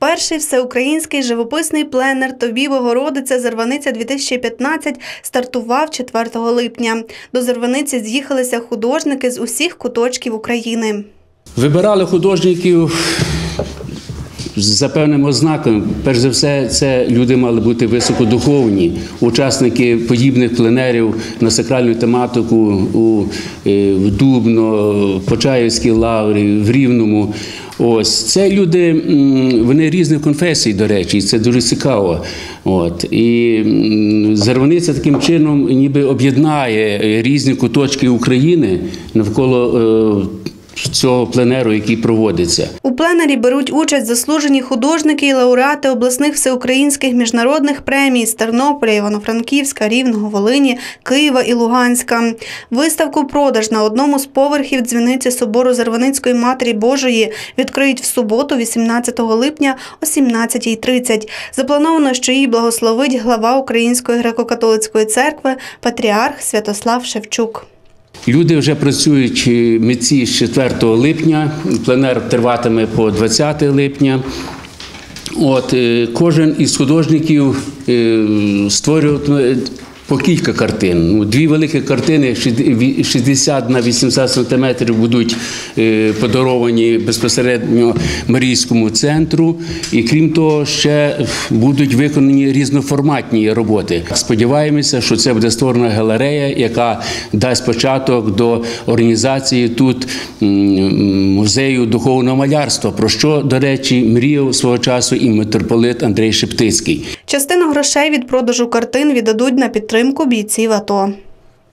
Перший всеукраїнський живописний пленер Тобі Богородиця Зарваниця 2015 стартував 4 липня. До Зарваниці з'їхалися художники з усіх куточків України. Вибирали художників за певним ознаком. Перш за все, це люди мали бути високодуховні, учасники подібних пленерів на сакральну тематику у е, в Дубно, Почаївській лаврі, в Рівному. Ось це люди, вони різних конфесій, до речі, і це дуже цікаво. От і Зарваниця таким чином ніби об'єднає е, різні куточки України навколо. Цього пленеру, який проводиться, У пленері беруть участь заслужені художники і лауреати обласних всеукраїнських міжнародних премій з Тернополя, Івано-Франківська, Рівного, Волині, Києва і Луганська. Виставку продаж на одному з поверхів дзвіниці собору Зарваницької Матері Божої відкриють в суботу, 18 липня о 17.30. Заплановано, що її благословить глава Української греко-католицької церкви патріарх Святослав Шевчук. Люди вже працюють е, митці з 4 липня. Пленер триватиме по 20 липня. От е, кожен із художників створює. створюватиме по кілька картин. Ну, Дві великі картини 60 на 80 сантиметрів будуть е, подаровані безпосередньо Марійському центру. І крім того, ще будуть виконані різноформатні роботи. Сподіваємося, що це буде створена галерея, яка дасть початок до організації тут музею духовного малярства, про що, до речі, мріяв свого часу і митрополит Андрей Шептицький. Частину грошей від продажу картин віддадуть на підтримку бійців АТО.